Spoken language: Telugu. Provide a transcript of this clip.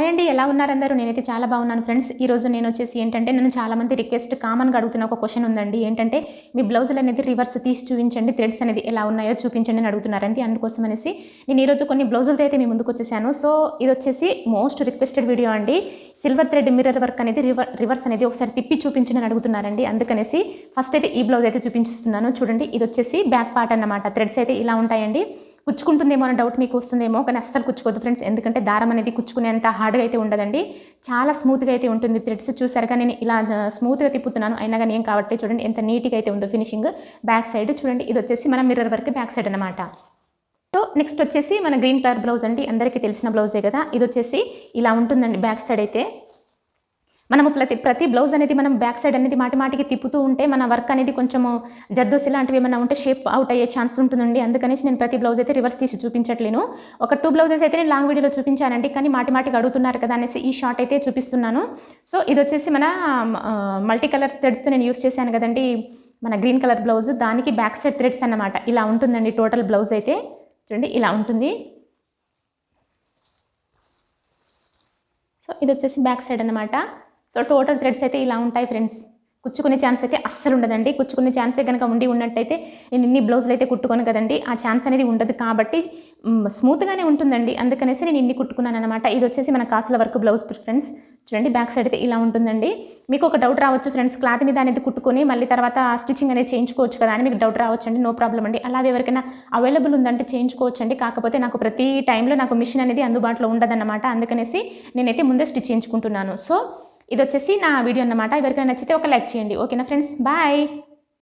హాయ్ అండి ఎలా ఉన్నారు అందరూ? నేనైతే చాలా బాగున్నాను ఫ్రెండ్స్. ఈ రోజు నేను వచ్చేసి ఏంటంటే నన్ను చాలామంది రిక్వెస్ట్ కామన్గా అడుగుతున్న ఒక క్వశ్చన్ ఉందండి. ఏంటంటే మీ బ్లౌజులు అనేది రివర్స్ తీసి చూపించండి థ్రెడ్స్ అనేది ఎలా ఉన్నాయో చూపించండి అని అడుగుతున్నారండి. అందుకోసం అనేసి నేను ఈరోజు కొన్ని బ్లౌజులతో అయితే మీ ముందుకు వచ్చేసాను. సో ఇది వచ్చేసి మోస్ట్ రిక్వెస్టెడ్ వీడియో అండి. సిల్వర్ థ్రెడ్ మిర్రర్ వర్క్ అనేది రివర్ రివర్స్ అనేది ఒకసారి తిప్పి చూపించండి అని అడుగుతున్నారండి. అందుకనేసి ఫస్ట్ అయితే ఈ బ్లౌజ్ అయితే చూపించిస్తున్నాను. చూడండి ఇది వచ్చేసి బ్యాక్ పార్ట్ అన్నమాట. థ్రెడ్స్ అయితే ఇలా ఉంటాయండి. కుచ్చుకుంటుందేమో అనే డౌట్ మీకు వస్తుందేమో కానీ అస్సలు కుచ్చుకోదు ఫ్రెండ్స్ ఎందుకంటే దారం అనేది కుచ్చుకునేంత హార్డ్గా అయితే ఉండదండి. చాలా స్మూత్గా అయితే ఉంటుంది థ్రెడ్స్ చూసారుగా నేను ఇలా స్మూత్గా తిప్పుతున్నాను. అయినా కానీ ఏం కాబట్టి చూడండి ఎంత నీట్గా అయితే ఉందో ఫినిషింగ్ బ్యాక్ సైడ్ చూడండి ఇది వచ్చేసి మన మిర్రర్ వర్క్ బ్యాక్ సైడ్ అనమాట సో నెక్స్ట్ వచ్చేసి మన గ్రీన్ కలర్ బ్లౌజ్ అండి. అందరికీ తెలిసిన బ్లౌజే కదా? ఇది వచ్చేసి ఇలా ఉంటుందండి బ్యాక్ సైడ్ అయితే. మనము ప్రతి ప్రతి బ్లౌజ్ అనేది మనం బ్యాక్ సైడ్ అనేది మాటి మాటికి తిప్పుతూ ఉంటే మన వర్క్ అనేది కొంచెము జర్దోసి లాంటివి ఏమైనా ఉంటే షేప్ అవుట్ అయ్యే ఛాన్స్ ఉంటుందండి. అందుకనేసి నేను ప్రతి బ్లౌజ్ అయితే రివర్స్ తీసి చూపించట్లేను. ఒక టూ బ్లౌజెస్ అయితే నేను లాంగ్ వీడియోలో చూపించానండి. కానీ మాటి మాటికి అడుగుతున్నారు కదా అనేసి ఈ షార్ట్ అయితే చూపిస్తున్నాను. సో ఇది వచ్చేసి మన మల్టీ కలర్ థ్రెడ్స్తో నేను యూస్ చేశాను కదండి. మన గ్రీన్ కలర్ బ్లౌజ్ దానికి బ్యాక్ సైడ్ థ్రెడ్స్ అన్నమాట. ఇలా ఉంటుందండి టోటల్ బ్లౌజ్ అయితే. చూడండి ఇలా ఉంటుంది. సో ఇది వచ్చేసి బ్యాక్ సైడ్ అనమాట సో టోటల్ థ్రెడ్స్ అయితే ఇలా ఉంటాయి ఫ్రెండ్స్. కుచ్చుకునే ఛాన్స్ అయితే అస్సలు ఉండదండి. కుచ్చుకునే ఛాన్సే కనుక ఉండి ఉన్నట్టయితే నేను ఇన్ని బ్లౌజులు అయితే కుట్టుకోను కదండి. ఆ ఛాన్స్ అనేది ఉండదు కాబట్టి స్మూత్గానే ఉంటుందండి. అందుకనేసి నేను ఇన్ని కుట్టుకున్నాను అనమాట ఇది వచ్చేసి మన కాసుల వర్క్ బ్లౌజ్ ఫ్రెండ్స్. చూడండి బ్యాక్ సైడ్ అయితే ఇలా ఉంటుందండి. మీకు ఒక డౌట్ రావచ్చు ఫ్రెండ్స్. క్లాత్ మీద అనేది కుట్టుకొని మళ్ళీ తర్వాత స్టిచ్చింగ్ అనేది చేయించుకోవచ్చు కదా అని మీకు డౌట్ రావచ్చు అండి నో ప్రాబ్లం అండి. అలాగే ఎవరికైనా అవైలబుల్ ఉందంటే చేయించుకోవచ్చు అండి కాకపోతే నాకు ప్రతి టైంలో నాకు మిషన్ అనేది అందుబాటులో ఉండదన్నమాట. అందుకనేసి నేనైతే ముందే స్టిచ్ చేయించుకుంటున్నాను. సో ఇది వచ్చేసి నా వీడియో అన్నమాట. ఎవరికైనా నచ్చితే ఒక లైక్ చేయండి. ఓకేనా ఫ్రెండ్స్? బాయ్!